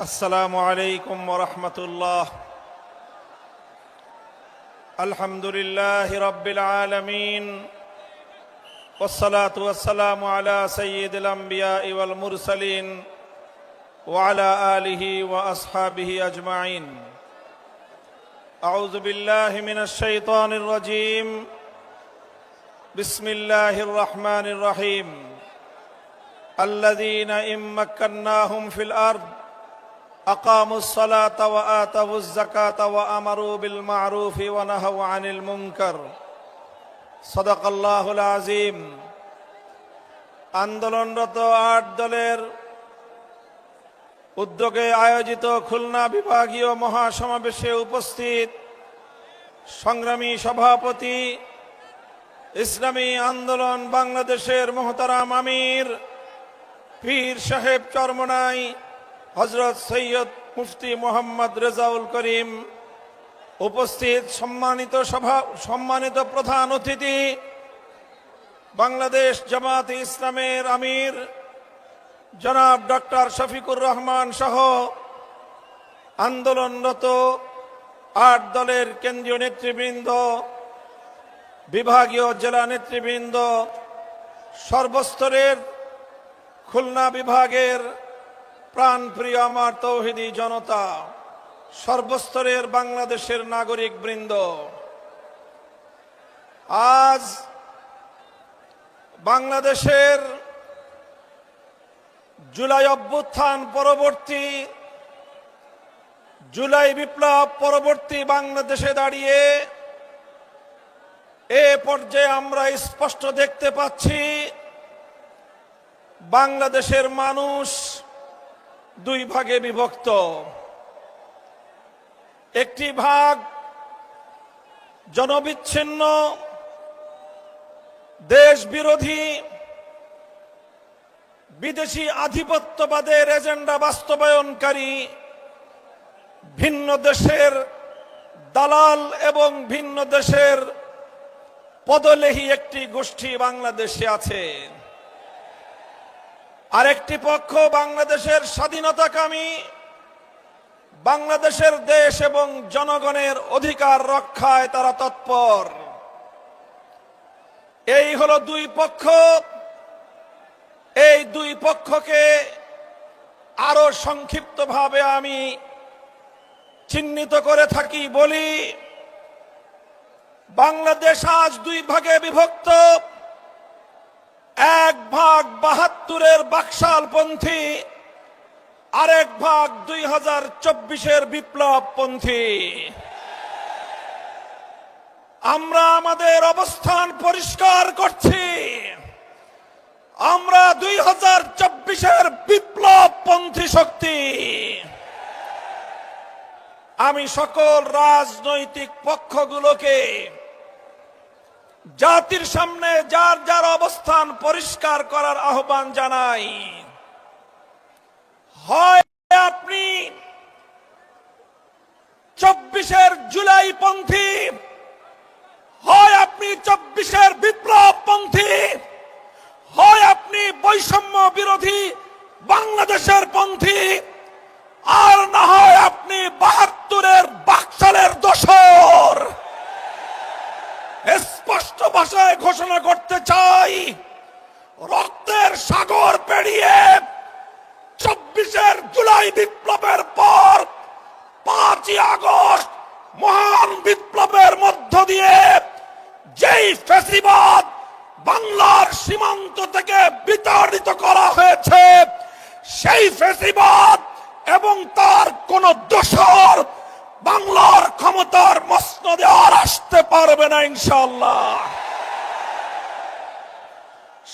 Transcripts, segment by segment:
السلام عليكم ورحمة الله. الحمد لله رب العالمين. والصلاة والسلام على سيد الأنبياء والمرسلين وعلى آله وأصحابه أجمعين. أعوذ بالله من الشيطان الرجيم. بسم الله الرحمن الرحيم. الذين إن مكناهم في الأرض أقاموا الصلاة وآتوا الزكاة وأمروا بالمعروف ونهوا عن المنكر صدق الله العظيم আন্দোলনরত আট দলের উদ্যোগে আয়োজিত খুলনা বিভাগীয় মহাসমাবেশে উপস্থিত সংগ্রামী সভাপতি ইসলামী আন্দোলন বাংলাদেশের মোহতারাম আমির পীর সাহেব চরমনাই হজরত সৈয়দ মুফতি মোহাম্মদ রেজাউল করিম, উপস্থিত সম্মানিত সভা, সম্মানিত প্রধান অতিথি, বাংলাদেশ জামাত ইসলামের আমির জনাব ডক্টর শফিকুর রহমান সহ আন্দোলনরত আট দলের কেন্দ্রীয় নেতৃবৃন্দ, বিভাগীয় জেলা নেতৃবৃন্দ, সর্বস্তরের খুলনা বিভাগের প্রাণপ্রিয় আমার তৌহিদি জনতা, সর্বস্তরের বাংলাদেশের নাগরিক বৃন্দ, আজ বাংলাদেশের জুলাই অভ্যুত্থান পরবর্তী, জুলাই বিপ্লব পরবর্তী বাংলাদেশে দাঁড়িয়ে এ পর্যায়ে আমরা স্পষ্ট দেখতে পাচ্ছি, বাংলাদেশের মানুষ দুই ভাগে বিভক্ত। একটি ভাগ জনবিচ্ছিন্ন দেশ বিরোধী বিদেশি আধিপত্যবাদের এজেন্ডা বাস্তবায়নকারী, ভিন্ন দেশের দালাল এবং ভিন্ন দেশের পদলেহী একটি গোষ্ঠী বাংলাদেশে আছে। আরেকটি পক্ষ বাংলাদেশের স্বাধীনতাকামী, বাংলাদেশের দেশ এবং জনগণের অধিকার রক্ষায় তারা তৎপর। এই হলো দুই পক্ষ। এই দুই পক্ষকে আরও সংক্ষিপ্তভাবে আমি চিহ্নিত করে থাকি, বলি, বাংলাদেশ আজ দুই ভাগে বিভক্ত। এক ভাগ বাহাত্তরের বাকশালপন্থী, আরেক ভাগ দুই হাজার চব্বিশের বিপ্লব পন্থী আমরা আমাদের অবস্থান পরিষ্কার করছি। আমরা দুই হাজার চব্বিশের বিপ্লব পন্থী শক্তি। আমি সকল রাজনৈতিক পক্ষগুলোকে জাতির সামনে যার অবস্থান পরিষ্কার করার আহ্বান জানাই। হয় আপনি চব্বিশের জুলাই পন্থী, হয় আপনি চব্বিশের বিপ্লব পন্থী, হয় আপনি বৈষম্য বিরোধী বাংলাদেশের পন্থী আর না হয় আপনি বাহাত্তরের বাকশালের দোসর স্পষ্ট ভাষায় ঘোষণা করতে চাই রক্তের সাগর পেরিয়ে চব্বিশের জুলাই বিপ্লবের পর পাঁচই আগস্ট মহান বিপ্লবের মধ্য দিয়ে যেই ফেসিবাদ বাংলার সীমান্ত থেকে বিতাড়িত করা হয়েছে, সেই ফেসিবাদ এবং তার কোন দোষর বাংলার ক্ষমতার মসনদে আর আসতে পারবে না ইনশাল্লাহ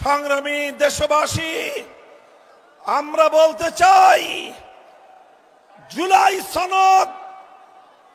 সংগ্রামী দেশবাসী, আমরা বলতে চাই, জুলাই সনদ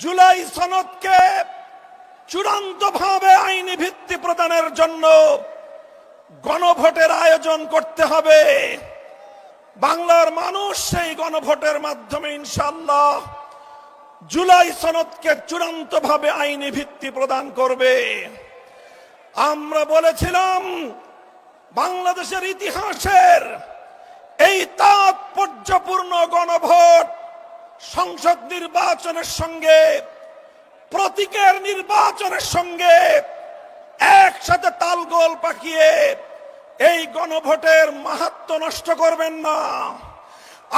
জুলাই সনদকে চূড়ান্তভাবে আইনি ভিত্তি প্রদানের জন্য গণভোটের আয়োজন করতে হবে। বাংলার মানুষ সেই গণভোটের মাধ্যমে ইনশাল্লাহ জুলাই সনদকে চূড়ান্তভাবে আইনি ভিত্তি প্রদান করবে। আমরা বলেছিলাম, বাংলাদেশের ইতিহাসের এই তাৎপর্যপূর্ণ গণভোট সংসদ নির্বাচনের সঙ্গে, প্রতীকের নির্বাচনের সঙ্গে একসাথে তালগোল পাকিয়ে এই গণভোটের মাহাত্ম নষ্ট করবেন না।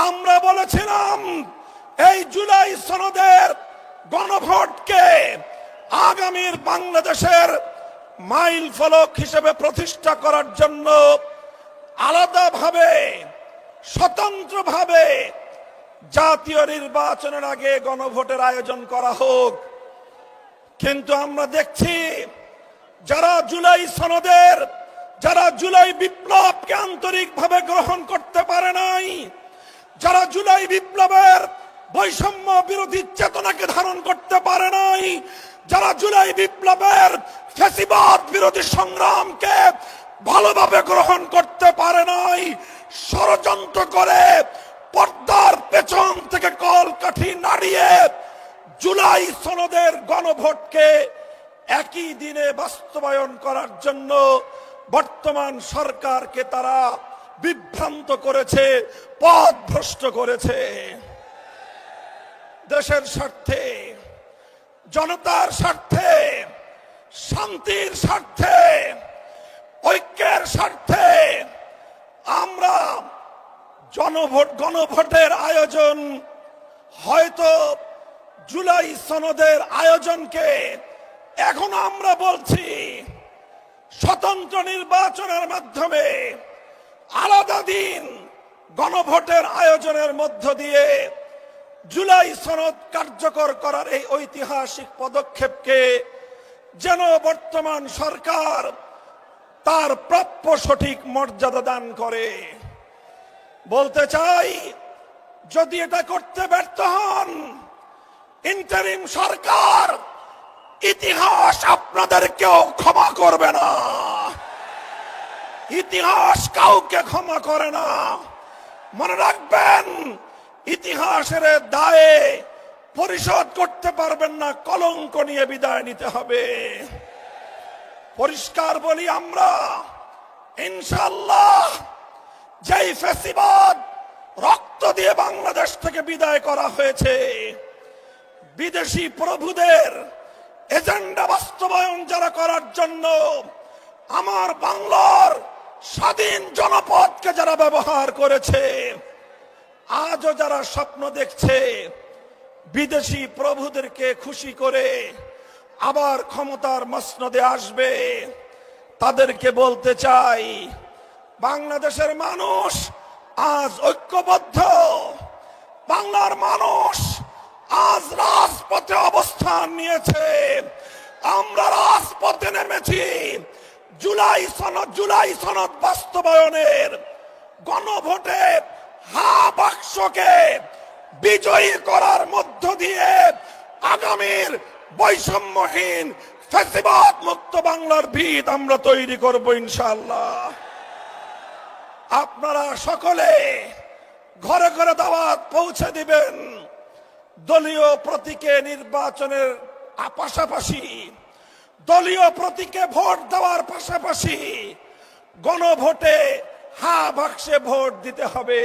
আমরা বলেছিলাম, এই জুলাই সনদের গণভোটকে আগামীর বাংলাদেশের মাইল ফলক হিসেবে প্রতিষ্ঠা করার জন্য আলাদাভাবে, স্বতন্ত্রভাবে জাতীয় নির্বাচনের আগে গণভোটের আয়োজন করা হোক। কিন্তু আমরা দেখছি, যারা জুলাই সনদের, যারা জুলাই বিপ্লবকে আন্তরিকভাবে গ্রহণ করতে পারে নাই, যারা জুলাই বিপ্লবের বৈষম্য বিরোধী চেতনাকে ধারণ করতে পারে নাই, যারা জুলাই বিপ্লবের ফেসিবাদ বিরোধী সংগ্রামকে ভালোভাবে গ্রহণ করতে পারে নাই, ষড়যন্ত্র করে পেছন থেকে কল কাঠি নাড়িয়ে জুলাই সনদের গণভোটকে একই দিনে বাস্তবায়ন করার জন্য বর্তমান সরকারকে তারা বিভ্রান্ত করেছে পথ ভ্রষ্ট করেছে। দেশের স্বার্থে, জনতার স্বার্থে, শান্তির স্বার্থে, ঐক্যের স্বার্থে আমরা জনভোট, গণভোটের আয়োজন। হয়তো জুলাই সনদের আয়োজনকে এখন আমরা বলছি, স্বতন্ত্র নির্বাচনের মাধ্যমে আলাদা দিন গণভোটের আয়োজনের মধ্য দিয়ে জুলাই সনদ কার্যকর করার এই ঐতিহাসিক পদক্ষেপকে যেন বর্তমান সরকার তার প্রাপ্য সঠিক মর্যাদা দান করে। বলতে চাই, যদি এটা করতে ব্যর্থ হন ইন্টারিম সরকার ইতিহাস আপনাদের কেউ ক্ষমা করবে না। ইতিহাস কাউকে ক্ষমা করে না। মনে রাখবেন, ইতিহাসের দায়ে পরিশোধ করতে পারবেন না, কলঙ্ক নিয়ে বিদায় নিতে হবে। পরিষ্কার বলি আমরা ইনশাল্লাহ যেই ফেসিবাদ রক্ত দিয়ে বাংলাদেশ থেকে বিদায় করা হয়েছে, বিদেশি প্রভুদের এজেন্ডা বাস্তবায়ন যারা করার জন্য আমার বাংলার স্বাধীন জনপদকে যারা ব্যবহার করেছে, আজও যারা স্বপ্ন দেখছে বিদেশি প্রভুদেরকে খুশি করে আবার ক্ষমতার মসনদে আসবে, তাদেরকে বলতে চাই বাংলাদেশের মানুষ আজ ঐক্যবদ্ধ। বাংলার মানুষ আজ রাজপথে অবস্থান নিয়েছে। আমরা রাজপথে নেমেছি। জুলাই সনদ জুলাই সনদ বাস্তবায়নের গণভোটে হা বাক্সকে বিজয়ী করার মধ্য দিয়ে আগামীর বৈষম্যহীন ফেসিবাদ মুক্ত বাংলার ভিত আমরা তৈরি করব ইনশাল্লাহ আপনারা সকলে ঘরে ঘরে দাওয়াত পৌঁছে দিবেন। দলীয় প্রতীকে নির্বাচনের পাশাপাশি, দলীয় প্রতীকে ভোট দেওয়ার পাশাপাশি গণভোটে হা বাক্সে ভোট দিতে হবে।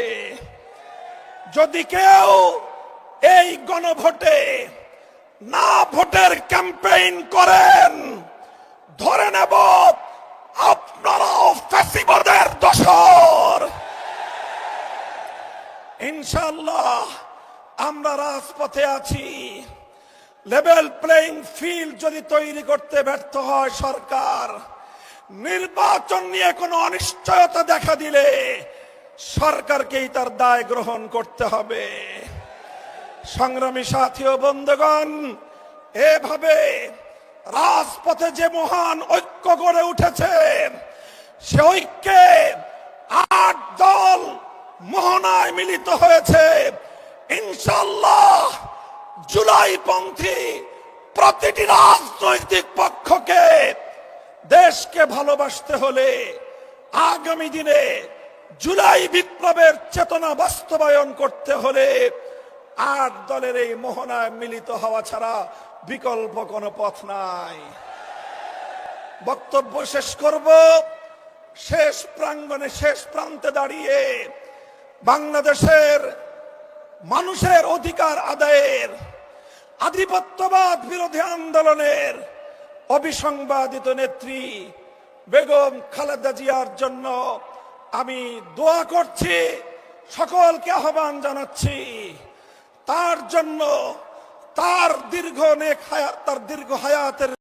যদি কেউ এই গণভোটে না ভোটের ক্যাম্পেইন করেন, ধরে নেব আপনারাও ফ্যাসিবাদের দশর ইনশাল্লাহ আমরা রাজপথে আছি। লেভেল প্লেইং ফিল্ড যদি তৈরি করতে ব্যর্থ হয় সরকার, নির্বাচন নিয়ে কোনো অনিশ্চয়তা দেখা দিলে সরকারকেই তার দায় গ্রহণ করতে হবে। সংগ্রামী সাথী ও বন্ধুগণ, এভাবে রাজপথে যে মহান ঐক্য গড়ে উঠেছে, সে ঐক্যে আট দল মোহনায় মিলিত হয়েছে। ইনশাল্লাহ জুলাই পন্থী প্রতিটি রাজনৈতিক পক্ষকে দেশকে ভালোবাসতে হলে আগামী দিনে জুলাই বিপ্লবের চেতনা বাস্তবায়ন করতে হলে আট দলের এই মোহনায় মিলিত হওয়া ছাড়া বিকল্প কোনো পথ নাই। বক্তব্য শেষ করব। শেষ প্রাঙ্গনে শেষ প্রান্তে দাঁড়িয়ে বাংলাদেশের মানুষের অধিকার আদায়ের, আধিপত্যবাদ বিরোধী আন্দোলনের অবিসংবাদিত নেত্রী বেগম খালেদা জিয়ার জন্য আমি দোয়া করছি, সকলকে আহ্বান জানাচ্ছি। তার জন্য তার দীর্ঘ নেক হায়াত তার দীর্ঘ হায়াতের